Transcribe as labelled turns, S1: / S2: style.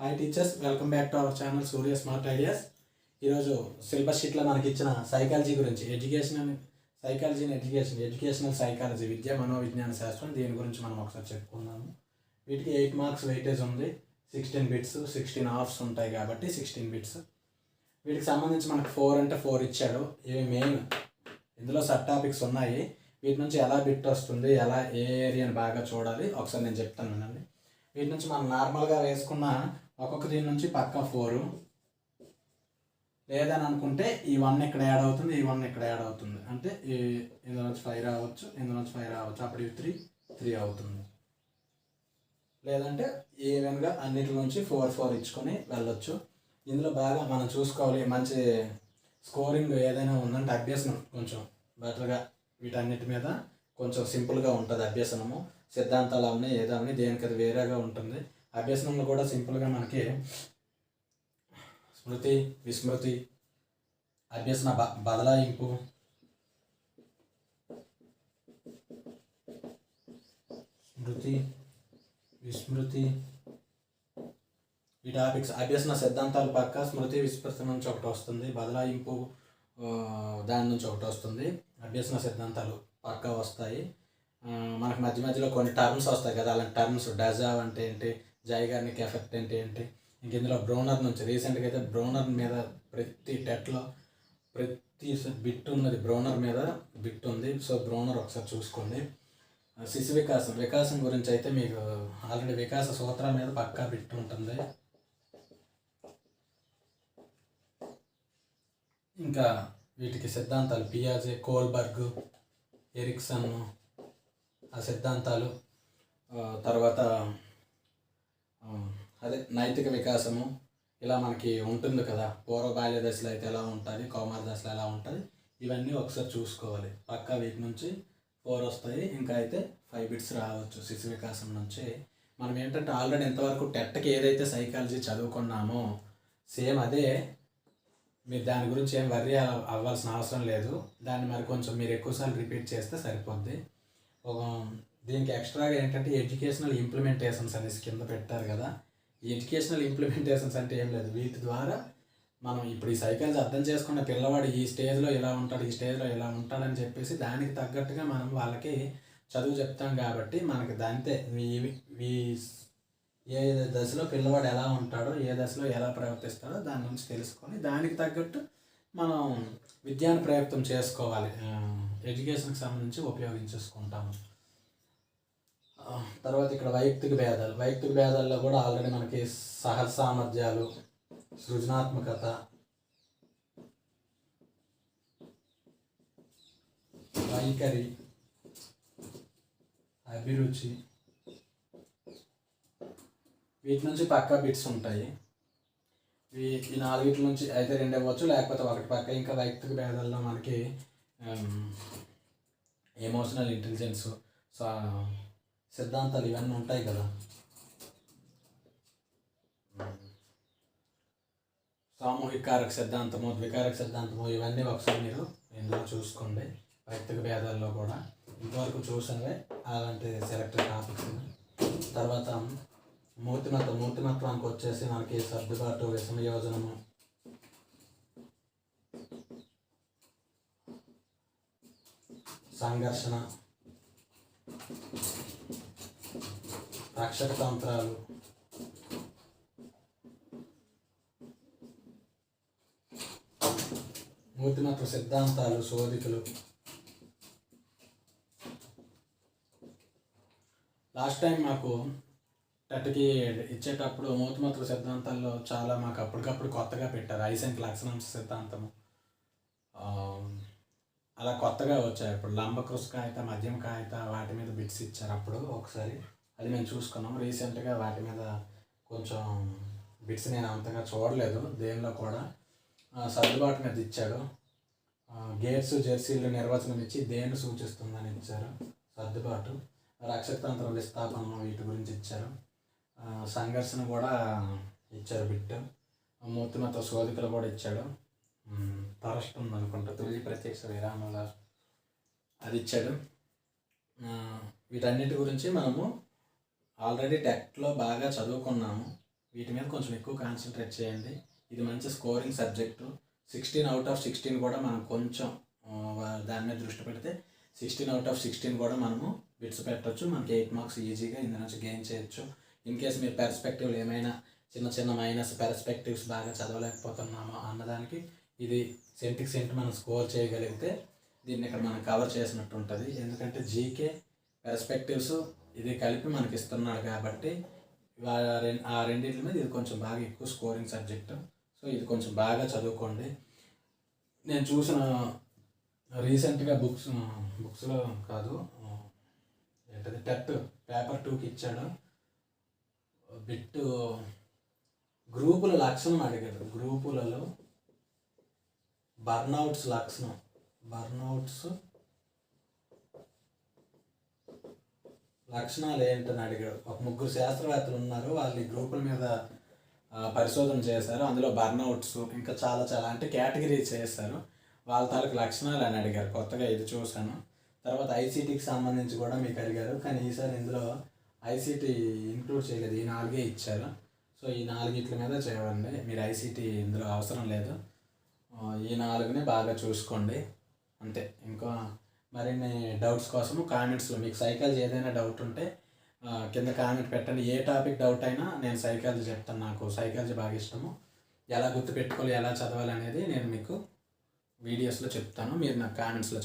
S1: Hi teachers welcome back to our channel Surya smart ideas ఈరోజు syllabus షీట్లో మనకి ఇచ్చిన సైకాలజీ గురించి education psychology and education educational psychology విద్య మనోవిజ్ఞాన శాస్త్రం దీని గురించి మనం ఒకసారి చెప్పుకుందాము. వీటికి ఎయిట్ మార్క్స్ వెయిటేజ్ ఉంది. సిక్స్టీన్ బిట్స్ సిక్స్టీన్ హాఫ్స్ ఉంటాయి కాబట్టి సిక్స్టీన్ బిట్స్ వీటికి సంబంధించి మనకు ఫోర్ అంటే ఫోర్ ఇచ్చాడు. ఇవి మెయిన్ ఇందులో సబ్ టాపిక్స్ ఉన్నాయి. వీటి నుంచి ఎలా బిట్ వస్తుంది ఎలా ఏ ఏరియాని బాగా చూడాలి ఒకసారి నేను చెప్తాను వినండి. వీటి నుంచి మనం నార్మల్గా వేసుకున్న ఒక్కొక్క దీని నుంచి పక్క ఫోరు లేదని అనుకుంటే ఈ వన్ ఇక్కడ యాడ్ అవుతుంది ఈ వన్ ఇక్కడ యాడ్ అవుతుంది. అంటే ఇందులో నుంచి ఫైవ్ రావచ్చు ఇందులో నుంచి ఫైవ్ రావచ్చు. అప్పుడు ఇవి త్రీ త్రీ అవుతుంది. లేదంటే ఈవెన్గా అన్నిటి నుంచి ఫోర్ ఫోర్ ఇచ్చుకొని వెళ్ళొచ్చు. ఇందులో బాగా మనం చూసుకోవాలి మంచి స్కోరింగ్ ఏదైనా ఉందంటే అభ్యసనం కొంచెం బెటర్గా వీటన్నిటి మీద కొంచెం సింపుల్గా ఉంటుంది అభ్యసనము. సిద్ధాంతాలు అవన్నీ ఏదో అవన్నీ దేనికి అది వేరేగా ఉంటుంది. అభ్యసనంలో కూడా సింపుల్గా మనకి స్మృతి విస్మృతి అభ్యసన బ బదలాయింపు. స్మృతి విస్మృతి. ఈ టాపిక్స్ అభ్యసన సిద్ధాంతాలు పక్క స్మృతి విస్మృతి నుంచి ఒకటి వస్తుంది బదలాయింపు దాని నుంచి ఒకటి వస్తుంది అభ్యసన సిద్ధాంతాలు పక్క వస్తాయి. మనకు మధ్య మధ్యలో కొన్ని టర్మ్స్ వస్తాయి కదా అలాంటి టర్మ్స్ డజావ్ అంటే ఏంటి జైగార్నిక్ ఎఫెక్ట్ అంటే ఏంటి? ఇంక ఇందులో బ్రౌనర్ నుంచి రీసెంట్గా అయితే బ్రౌనర్ మీద ప్రతి టెట్లో ప్రతి బిట్ ఉన్నది బ్రౌనర్ మీద బిట్ ఉంది. సో బ్రౌనర్ ఒకసారి చూసుకోండి. శిశు వికాసం. వికాసం గురించి అయితే మీకు ఆల్రెడీ వికాస సూత్రాల మీద పక్కా బిట్ ఉంటుంది. ఇంకా వీటికి సిద్ధాంతాలు. పియాజే కోల్బర్గ్ ఎరిక్సన్ ఆ సిద్ధాంతాలు. తర్వాత అదే నైతిక వికాసము ఇలా మనకి ఉంటుంది కదా. పూర్వ బాల్య దశలో అయితే ఎలా ఉంటుంది కౌమార దశలో ఎలా ఉంటుంది ఇవన్నీ ఒకసారి చూసుకోవాలి. పక్కా వీటి నుంచి ఫోర్ వస్తాయి ఇంకా అయితే ఫైవ్ బిట్స్ రావచ్చు శిశు వికాసం నుంచి. మనం ఏంటంటే ఆల్రెడీ ఇంతవరకు టెట్కి ఏదైతే సైకాలజీ చదువుకున్నామో సేమ్ అదే. మీరు దాని గురించి ఏం వర్రీ అవ్వాల్సిన అవసరం లేదు. దాన్ని మరి కొంచెం మీరు ఎక్కువసార్లు రిపీట్ చేస్తే సరిపోద్ది. ఒక దీనికి ఎక్స్ట్రాగా ఏంటంటే ఎడ్యుకేషనల్ ఇంప్లిమెంటేషన్స్ అనేసి కింద పెట్టారు కదా. ఈ ఎడ్యుకేషనల్ ఇంప్లిమెంటేషన్స్ అంటే ఏం లేదు. వీటి ద్వారా మనం ఇప్పుడు ఈ సైకాలజీ అర్థం చేసుకున్న పిల్లవాడు ఈ స్టేజ్లో ఇలా ఉంటాడు ఈ స్టేజ్లో ఇలా ఉంటాడని చెప్పేసి దానికి తగ్గట్టుగా మనం వాళ్ళకి చదువు చెప్తాం కాబట్టి మనకి దాంతే. ఈ- ఏ దశలో పిల్లవాడు ఎలా ఉంటాడో ఏ దశలో ఎలా ప్రవర్తిస్తాడో దాని నుంచి తెలుసుకొని దానికి తగ్గట్టు మనం విద్యాను ప్రయత్నం చేసుకోవాలి. ఎడ్యుకేషన్కి సంబంధించి ఉపయోగించేసుకుంటాము. తర్వాత ఇక్కడ వైయక్తిక భేదాలు. వైయక్తిక భేదాల్లో కూడా ఆల్రెడీ మనకి సహజ సామర్థ్యాలు సృజనాత్మకత. వైఖరి అభిరుచి. వీటి నుంచి పక్కా బిట్స్ ఉంటాయి. ఈ ఈ నాలుగిటి నుంచి అయితే రెండు ఇవ్వచ్చు లేకపోతే ఒకటి పక్క. ఇంకా వైయక్తిక భేదాల్లో మనకి ఎమోషనల్ ఇంటెలిజెన్స్ సిద్ధాంతాలు ఇవన్నీ ఉంటాయి కదా. సామూహికారక సిద్ధాంతము ద్వికారక సిద్ధాంతము ఇవన్నీ ఒకసారి మీరు ఇందులో చూసుకోండి. వ్యక్తిగత భేదాల్లో కూడా. ఇంతవరకు చూసినవే అలాంటి సెలెక్టెడ్ టాపిక్స్ తర్వాత మూర్తిమత్వం మూర్తిమత్వానికి వచ్చేసి మనకి సర్దుబాటు విషమయోజనము సంఘర్షణ. రక్షక తంత్రాలు. మూర్తిమత్వ సిద్ధాంతాలు శోధికలు లాస్ట్ టైం మాకు టెట్కి ఇచ్చేటప్పుడు మూర్తిమత్వ సిద్ధాంతాల్లో చాలా మాకు అప్పటికప్పుడు కొత్తగా పెట్టారు. ఐసెంట్ లక్షణాంశ సిద్ధాంతము. అలా కొత్తగా వచ్చాయి ఇప్పుడు లంబకృష్ కాగిత మద్యం కాగిత వాటి మీద బిట్స్ ఇచ్చారు అప్పుడు ఒకసారి. అది మేము చూసుకున్నాం. రీసెంట్గా వాటి మీద కొంచెం బిట్స్ నేను అంతగా చూడలేదు. దేనిలో కూడా. సర్దుబాటు మీద ఇచ్చాడు. గేర్స్ గేట్స్ జెర్సీలు నిర్వచనం ఇచ్చి దేన్ని సూచిస్తుందని ఇచ్చారు. సర్దుబాటు. రక్షతంత్ర విస్థాపనం వీటి గురించి ఇచ్చారు. సంఘర్షణ కూడా ఇచ్చారు బిట్. మూర్తిమత్వ శోధికలు కూడా ఇచ్చాడు. తరస్ట్ ఉందనుకుంటా తొలి ప్రత్యక్ష విరామాల అది ఇచ్చాడు. వీటన్నిటి గురించి మనము ఆల్రెడీ టెక్ట్లో బాగా చదువుకున్నాము. వీటి మీద కొంచెం ఎక్కువ కాన్సన్ట్రేట్ చేయండి. ఇది మంచి scoring subject sixteen out of sixteen కూడా మనం కొంచెం దాని మీద దృష్టి పెడితే సిక్స్టీన్ అవుట్ ఆఫ్ సిక్స్టీన్ కూడా మనము బిట్స్ పెట్టచ్చు. మనకి ఎయిట్ మార్క్స్ ఈజీగా ఇందు నుంచి గెయిన్ చేయొచ్చు. ఇన్ కేస్ మీరు పెర్స్పెక్టివ్లు ఏమైనా చిన్న చిన్న మైనస్ పెర్స్పెక్టివ్స్ బాగా చదవలేకపోతున్నామో అన్నదానికి ఇది సెంటికి సెంట్ మనం స్కోర్ చేయగలిగితే దీన్ని ఇక్కడ మనం కవర్ చేసినట్టు ఉంటుంది. ఎందుకంటే జీకే పెర్స్పెక్టివ్స్ ఇది కలిపి మనకి ఇస్తున్నాడు కాబట్టి ఆ రెండింటి మీద ఇది కొంచెం బాగా ఎక్కువ స్కోరింగ్ సబ్జెక్ట్ సో ఇది కొంచెం బాగా చదువుకోండి. నేను చూసిన రీసెంట్గా బుక్స్ బుక్స్లో కాదు ఏంటది? టెట్ పేపర్ టూకి ఇచ్చాడు. బిట్ గ్రూపుల లక్షణం అడిగాడు. గ్రూపులలో బర్న్అవుట్స్ లక్షణం. బర్న్అవుట్స్ లక్షణాలు ఏంటని అడిగాడు. ఒక ముగ్గురు శాస్త్రవేత్తలు ఉన్నారు. వాళ్ళు ఈ గ్రూపుల మీద పరిశోధన చేశారు. అందులో బర్నౌట్స్ ఇంకా చాలా చాలా అంటే కేటగిరీ చేశారు. వాళ్ళ తాలూకు లక్షణాలు అని అడిగారు. కొత్తగా ఇది చూశాను. తర్వాత ఐసీటీకి సంబంధించి కూడా మీకు అడిగారు. కానీ ఈసారి ఇందులో ఐసీటీ ఇంక్లూడ్ చేయలేదు. ఈ నాలుగే ఇచ్చారు. సో ఈ నాలుగిట్ల మీద చేయండి. మీరు ఐసీటీ ఇందులో అవసరం లేదు. ఈ నాలుగునే బాగా చూసుకోండి. అంతే. ఇంకా మరిన్ని డౌట్స్ కోసము కామెంట్స్లో మీకు సైకాలజీ ఏదైనా డౌట్ ఉంటే కింద కామెంట్ పెట్టండి. ఏ టాపిక్ డౌట్ అయినా నేను సైకాలజీ చెప్తాను. నాకు సైకాలజీ బాగా ఇష్టము. ఎలా గుర్తుపెట్టుకోవాలి ఎలా చదవాలి అనేది నేను మీకు వీడియోస్లో చెప్తాను. మీరు నాకు కామెంట్స్లో చెప్పండి.